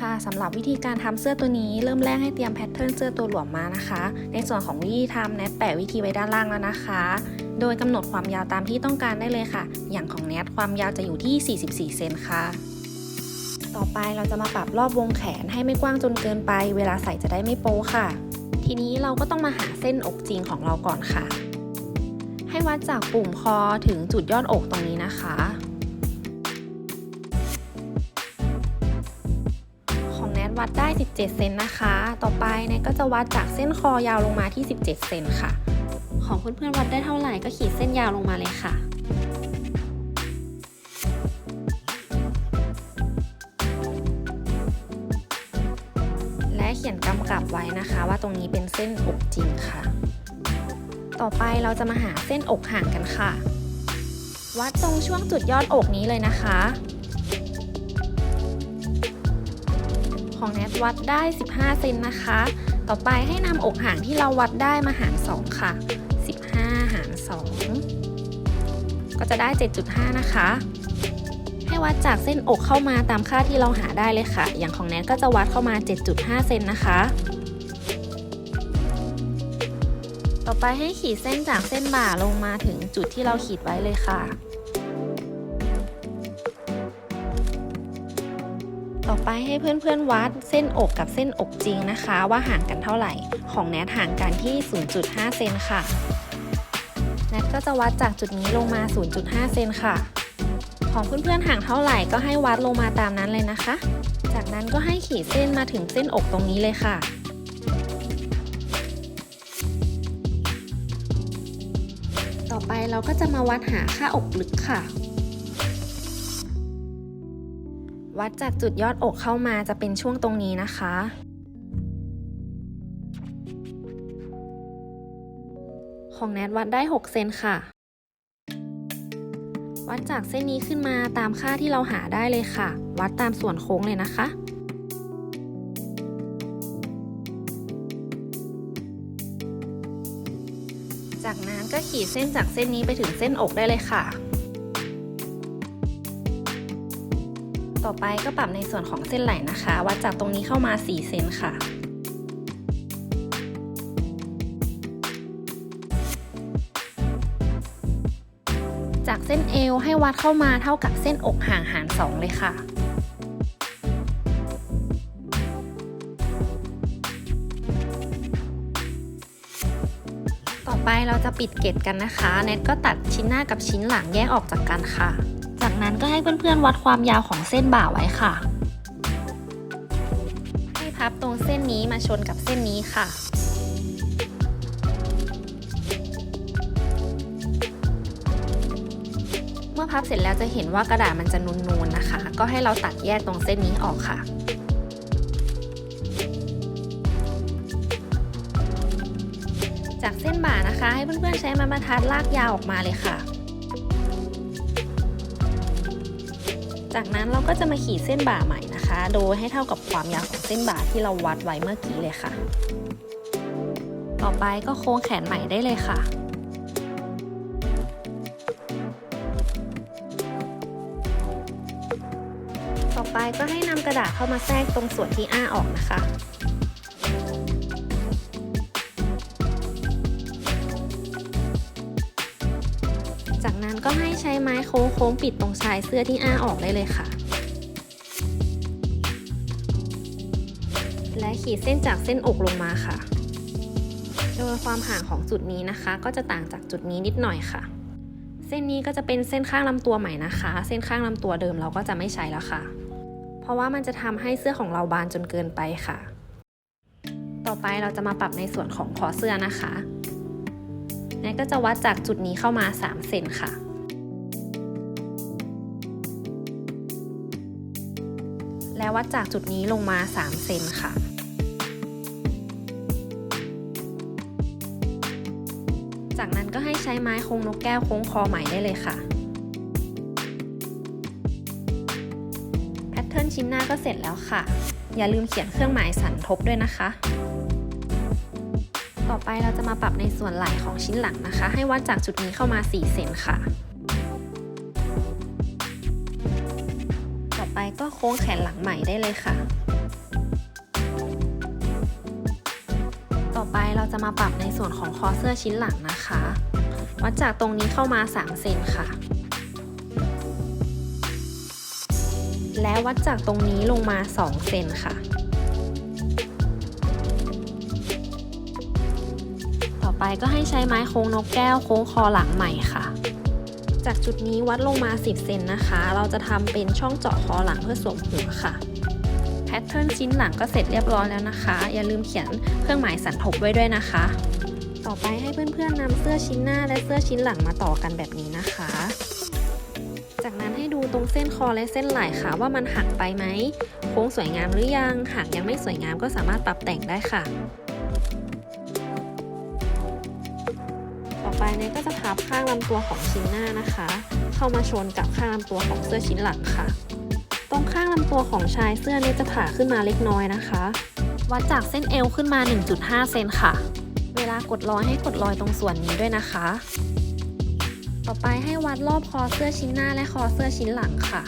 ค่ะสำหรับวิธีการทำเสื้อตัวนี้เริ่มแรกให้เตรียมแพทเทิร์นเสื้อตัวหลวมมานะคะ ในส่วนของวิธีทำแนทแปะวิธีไว้ด้านล่างแล้วนะคะ โดยกำหนดความยาวตามที่ต้องการได้เลยค่ะ อย่างของแนทความยาวจะอยู่ที่ 44 เซนค่ะ ต่อไปเราจะมาปรับรอบวงแขนให้ไม่กว้างจนเกินไป เวลาใส่จะได้ไม่โป๊ค่ะ ทีนี้เราก็ต้องมาหาเส้นอกจริงของเราก่อนค่ะ ให้วัดจากปุ่มคอถึงจุดยอดอกตรงนี้นะคะ วัดได้ 17 เซนนะคะ ต่อไปแนทก็จะวัดจากเส้นคอยาวลงมาที่ 17 เซนค่ะ ของเพื่อนๆวัดได้เท่าไหร่ก็ขีดเส้นยาวลงมาเลยค่ะและเขียนกำกับไว้นะคะ ว่าตรงนี้เป็นเส้นอกจริงค่ะ ต่อไปเราจะมาหาเส้นอกห่างกันค่ะ วัดตรงช่วงจุดยอดอกนี้เลยนะคะ ของแนทวัดได้ 15 เซนนะคะ ต่อไปให้นำอกห่างที่เราวัดได้มาหาร 2 ค่ะ 15 หาร 2 ก็จะได้ 7.5 นะคะ ให้วัดจากเส้นอกเข้ามาตามค่าที่เราหาได้เลยค่ะ อย่างของแนทก็จะวัดเข้ามา 7.5 เซนนะคะ ต่อไปให้ขีดเส้นจากเส้นบ่าลงมาถึงจุดที่เราขีดไว้เลยค่ะ ไปให้เพื่อนๆวัดเส้นอกกับเส้นอกจริงนะคะ ว่าห่างกันเท่าไหร่ ของแนทห่างกันที่ 0.5 เซนค่ะ แนทก็จะวัดจากจุดนี้ลงมา 0.5 เซนค่ะ ของเพื่อนๆห่างเท่าไหร่ก็ให้วัดลงมาตามนั้นเลยนะคะ จากนั้นก็ให้ขีดเส้นมาถึงเส้นอกตรงนี้เลยค่ะต่อไปเราก็จะมาวัดหาค่าอกลึกค่ะ วัดจากจุดยอดอกเข้ามาจะเป็นช่วงตรงนี้นะคะ ของแนทวัดได้ 6 เซนค่ะ วัดจากเส้นนี้ขึ้นมาตามค่าที่เราหาได้เลยค่ะ วัดตามส่วนโค้งเลยนะคะจากนั้นก็ขีดเส้นจากเส้นนี้ไปถึงเส้นอกได้เลยค่ะ ต่อไปก็ปรับในส่วนของเส้นไหล่นะคะ วัดจากตรงนี้เข้ามา 4 เซนค่ะ จากเส้นเอวให้วัดเข้ามาเท่ากับเส้นอกห่างหาร 2 เลยค่ะต่อไปเราจะปิดเกล็ดกันนะคะ เน็ตก็ตัดชิ้นหน้ากับชิ้นหลังแยกออกจากกันค่ะ จากนั้นก็ให้เพื่อนๆวัดความยาวของเส้นบ่าไว้ค่ะ ให้พับตรงเส้นนี้มาชนกับเส้นนี้ค่ะเมื่อพับเสร็จแล้วจะเห็นว่ากระดาษมันจะนูนๆนะคะ ก็ให้เราตัดแยกตรงเส้นนี้ออกค่ะ จากเส้นบ่านะคะ ให้เพื่อนๆใช้ไม้บรรทัดลากยาวออกมาเลยค่ะ จากนั้นเราก็จะมาขีดเส้นบ่าใหม่นะคะ โดยให้เท่ากับความยาวของเส้นบ่าที่เราวัดไว้เมื่อกี้เลยค่ะ ต่อไปก็โค้งแขนใหม่ได้เลยค่ะต่อไปก็ให้นำกระดาษเข้ามาแทรกตรงส่วนที่อ้าออกนะคะ ใช้ไม้โค้งๆปิดตรงชายเสื้อที่อ้าออกได้เลยค่ะ และขีดเส้นจากเส้นอกลงมาค่ะ โดยความห่างของจุดนี้นะคะ ก็จะต่างจากจุดนี้นิดหน่อยค่ะ เส้นนี้ก็จะเป็นเส้นข้างลำตัวใหม่นะคะ เส้นข้างลำตัวเดิมเราก็จะไม่ใช้แล้วค่ะ เพราะว่ามันจะทำให้เสื้อของเราบานจนเกินไปค่ะ ต่อไปเราจะมาปรับในส่วนของคอเสื้อนะคะแนทก็จะวัดจากจุดนี้เข้ามา 3 เซนค่ะ วัดจากจุดนี้ลงมา 3 เซนค่ะ จากนั้นก็ให้ใช้ไม้โค้งนกแก้วโค้งคอใหม่ได้เลยค่ะ แพทเทิร์นชิ้นหน้าก็เสร็จแล้วค่ะ อย่าลืมเขียนเครื่องหมายสันทบด้วยนะคะ ต่อไปเราจะมาปรับในส่วนไหล่ของชิ้นหลังนะคะ ให้วัดจากจุดนี้เข้ามา 4 เซนค่ะ ก็โค้งแขนหลังใหม่ได้เลยค่ะ ต่อไปเราจะมาปรับในส่วนของคอเสื้อชิ้นหลังนะคะ วัดจากตรงนี้เข้ามา 3 เซนค่ะ และวัดจากตรงนี้ลงมา 2 เซนค่ะต่อไปก็ให้ใช้ไม้โค้งนกแก้วโค้งคอหลังใหม่ค่ะ จากจุดนี้วัดลงมา 10 เซนนะคะ เราจะทำเป็นช่องเจาะคอหลังเพื่อสวมหัวค่ะ แพทเทิร์นชิ้นหลังก็เสร็จเรียบร้อยแล้วนะคะ อย่าลืมเขียนเครื่องหมายสันทบไว้ด้วยนะคะ ต่อไปให้เพื่อนๆนำเสื้อชิ้นหน้าและเสื้อชิ้นหลังมาต่อกันแบบนี้นะคะ จากนั้นให้ดูตรงเส้นคอและเส้นไหล่ค่ะ ว่ามันหักไปไหม โค้งสวยงามหรือยัง หากยังไม่สวยงามก็สามารถปรับแต่งได้ค่ะ อไปเนยก็จะพับข้างลำตัวของชิ้นหน้านะคะ เข้ามาชนกับข้างลำตัวของเสื้อชิ้นหลังค่ะ ตรงข้างลำตัวของชายเสื้อเนี่ยจะผ่าขึ้นมาเล็กน้อยนะคะ วัดจากเส้นเอวขึ้นมา 1.5 เซนค่ะ เวลากดรอยให้กดรอยตรงส่วนนี้ด้วยนะคะ ต่อไปให้วัดรอบคอเสื้อชิ้นหน้าและคอเสื้อชิ้นหลังค่ะ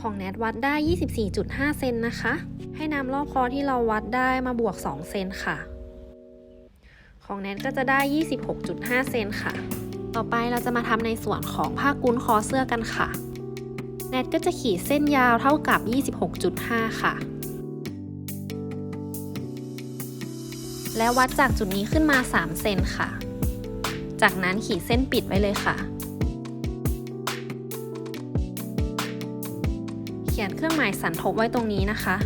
ของแนทวัดได้ 24.5 เซนนะคะ ให้นำรอบคอที่เราวัดได้มาบวก 2 เซนค่ะ ของแนทก็จะได้ 26.5 เซนค่ะ ต่อไปเราจะมาทำในส่วนของผ้ากุ้นคอเสื้อกันค่ะ แนทก็จะขีดเส้นยาวเท่ากับ 26.5 ค่ะ และวัดจากจุดนี้ขึ้นมา 3 เซนค่ะ จากนั้นขีดเส้นปิดไว้เลยค่ะ เครื่องหมายสันทบไว้ตรงนี้นะคะ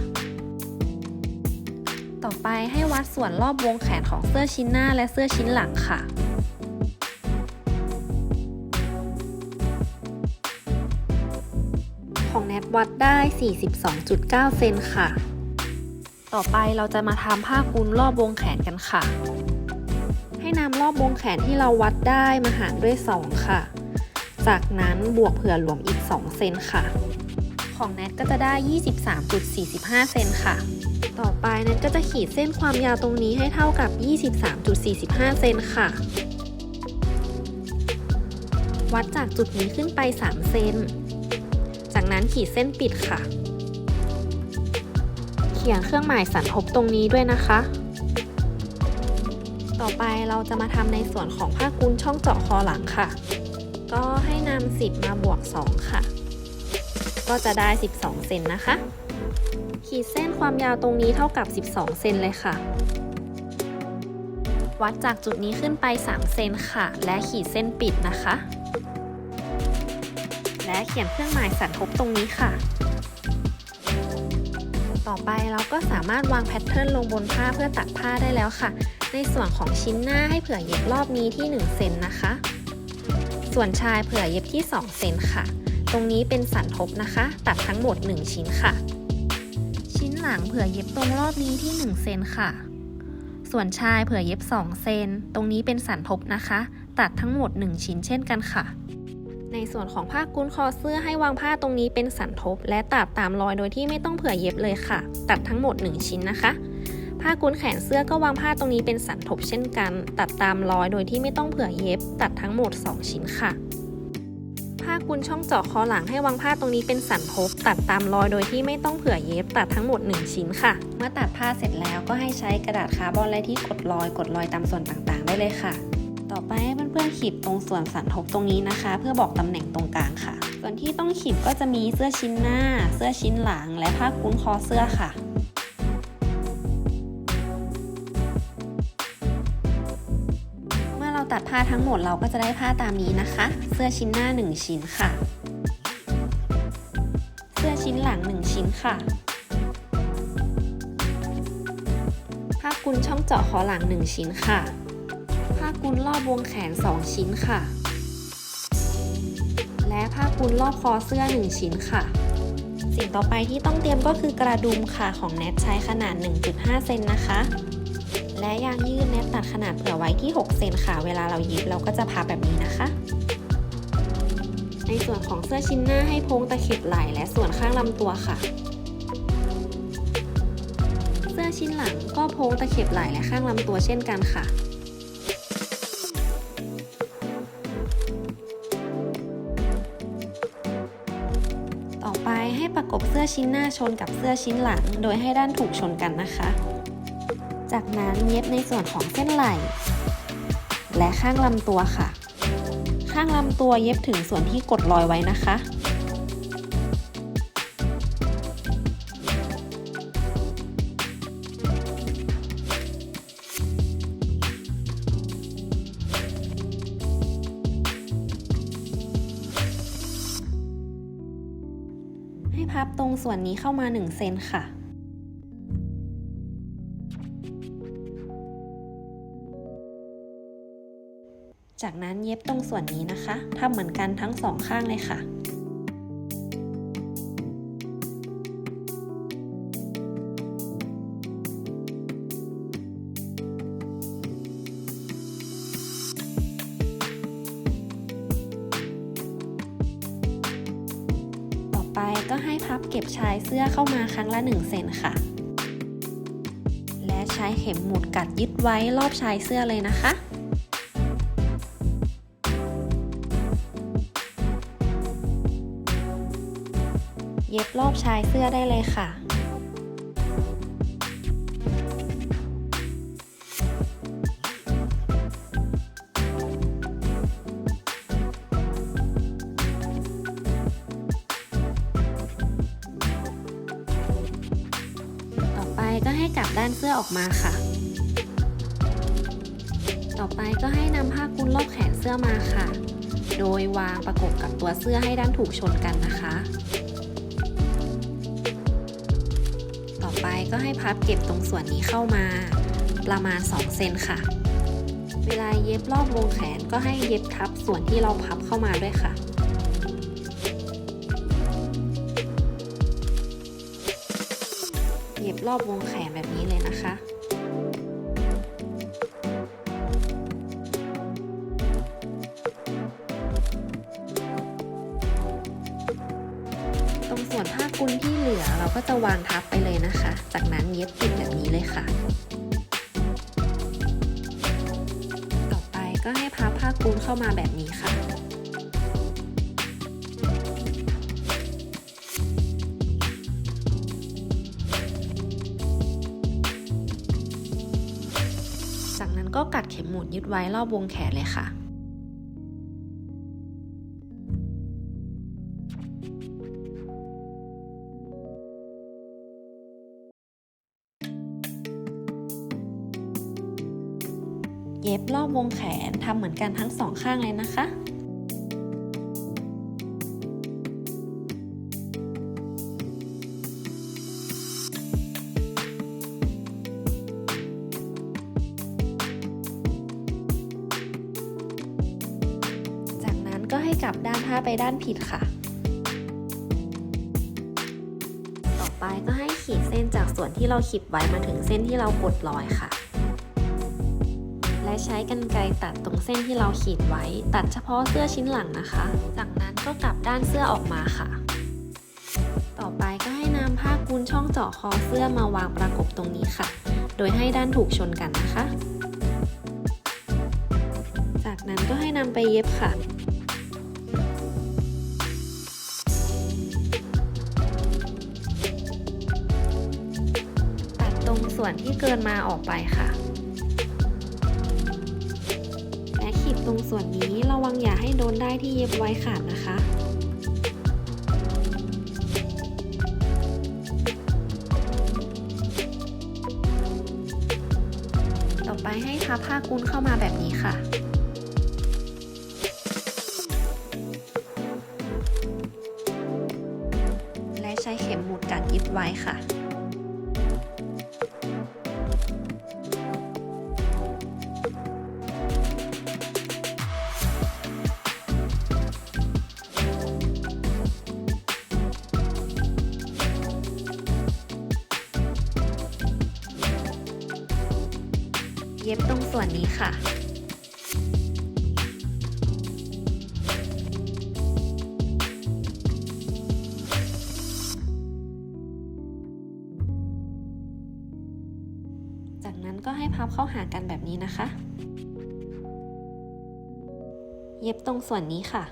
ต่อไปให้วัดส่วนรอบวงแขนของเสื้อชิ้นหน้าและเสื้อชิ้นหลังค่ะของแนทวัดได้ 42.9 เซนค่ะ ต่อไปเราจะมาทำผ้ากุนรอบวงแขนกันค่ะ ให้นำรอบวงแขนที่เราวัดได้มาหารด้วย 2 ค่ะ จากนั้นบวกเผื่อหลวมอีก 2 เซนค่ะ ของแนทก็จะได้ 23.45 เซนค่ะ ต่อไปแนทก็จะขีดเส้นความยาวตรงนี้ให้เท่ากับ 23.45 เซนค่ะ วัดจากจุดนี้ขึ้นไป 3 เซน จากนั้นขีดเส้นปิดค่ะ เขียนเครื่องหมายสันทบตรงนี้ด้วยนะคะ ต่อไปเราจะมาทำในส่วนของผ้ากุนช่องเจาะคอหลังค่ะ ก็ให้นำ10 มาบวก 2 ค่ะ ก็จะได้ 12 เซนนะคะ ขีดเส้นความยาวตรงนี้เท่ากับ 12 เซนเลยค่ะ วัดจากจุดนี้ขึ้นไป 3 เซนค่ะ และขีดเส้นปิดนะคะ และเขียนเครื่องหมายสันทบตรงนี้ค่ะ ต่อไปเราก็สามารถวางแพทเทิร์นลงบนผ้าเพื่อตัดผ้าได้แล้วค่ะ ในส่วนของชิ้นหน้าให้เผื่อเย็บรอบนี้ที่ 1 เซนนะคะ ส่วนชายเผื่อเย็บที่ 2 เซนค่ะ ตรงนี้เป็นสันทบนะคะ ตัดทั้งหมด 1 ชิ้นค่ะ ชิ้นหลังเผื่อเย็บตรงรอบนี้ที่ 1 เซนค่ะ ส่วนชายเผื่อเย็บ 2 เซน ตรงนี้เป็นสันทบนะคะ ตัดทั้งหมด 1 ชิ้นเช่นกันค่ะ ในส่วนของผ้ากุนคอเสื้อให้วางผ้าตรงนี้เป็นสันทบ และตัดตามรอยโดยที่ไม่ต้องเผื่อเย็บเลยค่ะ ตัดทั้งหมด 1 ชิ้นนะคะ ผ้ากุนแขนเสื้อก็วางผ้าตรงนี้เป็นสันทบเช่นกัน ตัดตามรอยโดยที่ไม่ต้องเผื่อเย็บ ตัดทั้งหมด 2 ชิ้นค่ะากุ้นช่องเจาะคอหลังให้วางผ้าตรงนี้เป็นสันทบตัดตามรอยโดยที่ไม่ต้องเผื่อเย็บตัดทั้งหมด 1 ชิ้นค่ะ เมื่อตัดผ้าเสร็จแล้วก็ให้ใช้กระดาษคาร์บอนและที่กดรอยกดรอยตามส่วนต่างๆ ได้เลยค่ะ ต่อไปให้เพื่อนๆขีดตรงส่วนสันทบตรงนี้นะคะ เพื่อบอกตำแหน่งตรงกลางค่ะ ส่วนที่ต้องขีดก็จะมีเสื้อชิ้นหน้า เสื้อชิ้นหลัง และผ้ากุ้นคอเสื้อค่ะ ตัดผ้าทั้งหมดเราก็จะได้ผ้าตามนี้นะคะ เสื้อชิ้นหน้า 1 ชิ้นค่ะ เสื้อชิ้นหลัง 1 ชิ้นค่ะผ้ากุนช่องเจาะคอหลัง 1 ชิ้นค่ะผ้ากุนรอบวงแขน 2 ชิ้นค่ะ และผ้ากุนรอบคอเสื้อ 1 ชิ้นค่ะสิ่งต่อไปที่ต้องเตรียมก็คือกระดุมค่ะของแนทใช้ขนาด 1.5 เซนนะคะ และยางยืดแนทตัดขนาดเผื่อไว้ที่ 6 เซนค่ะ เวลาเราเย็บเราก็จะพับแบบนี้นะคะ ในส่วนของเสื้อชิ้นหน้าให้โพ้งตะเข็บไหล่และส่วนข้างลำตัวค่ะ เสื้อชิ้นหลังก็โพ้งตะเข็บไหล่และข้างลำตัวเช่นกันค่ะต่อไปให้ประกบเสื้อชิ้นหน้าชนกับเสื้อชิ้นหลัง โดยให้ด้านถูกชนกันนะคะ จากนั้นเย็บในส่วนของเส้นไหล่ และข้างลำตัวค่ะ ข้างลำตัวเย็บถึงส่วนที่กดรอยไว้นะคะ ให้พับตรงส่วนนี้เข้ามา1เซนค่ะ จากนั้นเย็บตรงส่วนนี้นะคะทำเหมือนกันทั้งสองข้างเลยค่ะต่อไปก็ให้พับเก็บชายเสื้อเข้ามาครั้งละ 1 เซนค่ะ และใช้เข็มหมุดกัดยึดไว้รอบชายเสื้อเลยนะคะ ชายเสื้อได้เลยค่ะ ต่อไปก็ให้กลับด้านเสื้อออกมาค่ะ ต่อไปก็ให้นำผ้ากุนรอบแขนเสื้อมาค่ะ โดยวางประกบกับตัวเสื้อให้ด้านถูกชนกันนะคะ ก็ให้พับเก็บตรงส่วนนี้เข้ามา ประมาณ 2 เซนค่ะ เวลาเย็บรอบวงแขนก็ให้เย็บทับส่วนที่เราพับเข้ามาด้วยค่ะเย็บรอบวงแขนแบบนี้เลยนะคะตรงส่วนผ้ากุนที่เหลือเราก็จะวางทับ ก็กัดเข็มหมุดยึดไว้รอบวงแขนเลยค่ะ เย็บรอบวงแขนทำเหมือนกันทั้งสองข้างเลยนะคะ ก็ให้กลับด้านผ้าไปด้านผิดค่ะ ต่อไปก็ให้ขีดเส้นจากส่วนที่เราขีดไว้มาถึงเส้นที่เรากดรอยค่ะ และใช้กรรไกรตัดตรงเส้นที่เราขีดไว้ ตัดเฉพาะเสื้อชิ้นหลังนะคะ จากนั้นก็กลับด้านเสื้อออกมาค่ะ ต่อไปก็ให้นำผ้ากุนช่องเจาะคอเสื้อมาวางประกบตรงนี้ค่ะ โดยให้ด้านถูกชนกันนะคะ จากนั้นก็ให้นำไปเย็บค่ะ ส่วนที่เกินมาออกไปค่ะ และขีดตรงส่วนนี้ระวังอย่าให้โดนได้ที่เย็บไว้ขาดนะคะต่อไปให้พับผ้ากุ้นเข้ามาแบบนี้ค่ะ และใช้เข็มหมุดกัดยึดไว้ค่ะ ค่ะ จากนั้นก็ให้พับเข้าหากันแบบนี้นะคะ เย็บตรงส่วนนี้ค่ะ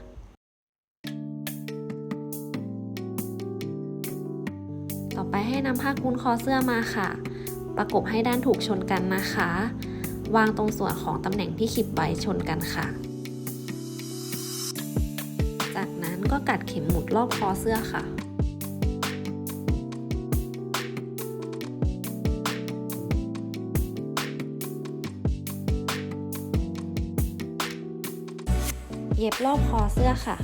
ต่อไปให้นำผ้าคลุนคอเสื้อมาค่ะ ประกบให้ด้านถูกชนกันนะคะ วางตรงส่วนของตำแหน่งที่ขีบไว้ชนกันค่ะ จากนั้นก็กัดเข็มหมุดรอบคอเสื้อค่ะเย็บรอบคอเสื้อค่ะ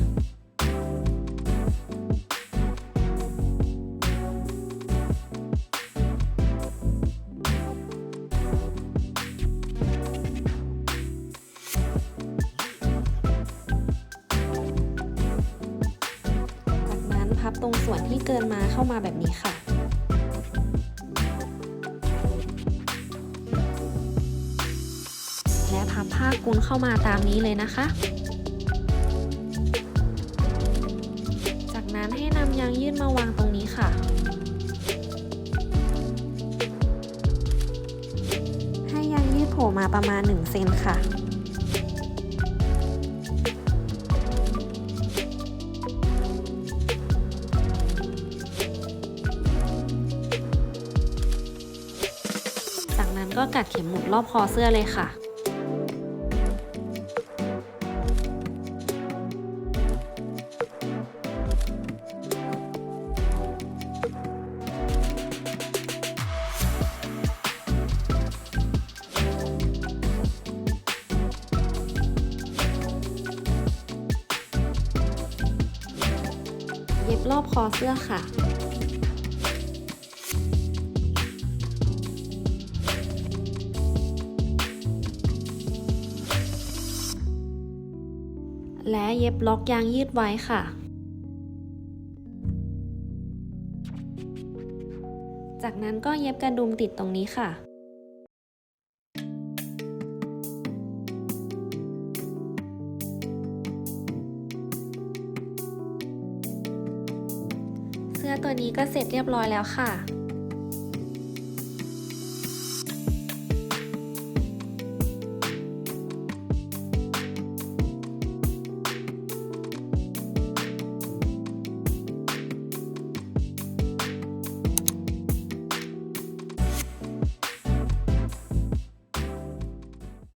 เข้ามาแบบนี้ค่ะ และพับผ้ากุนเข้ามาตามนี้เลยนะคะ จากนั้นให้นำยางยืดมาวางตรงนี้ค่ะ ให้ยางยืดโผล่มาประมาณ1เซนค่ะ กัดเข็มหมุดรอบคอเสื้อเลยค่ะ เย็บรอบคอเสื้อค่ะ บล็อกยางยืดไว้ค่ะ จากนั้นก็เย็บกระดุมติดตรงนี้ค่ะเสื้อตัวนี้ก็เสร็จเรียบร้อยแล้วค่ะ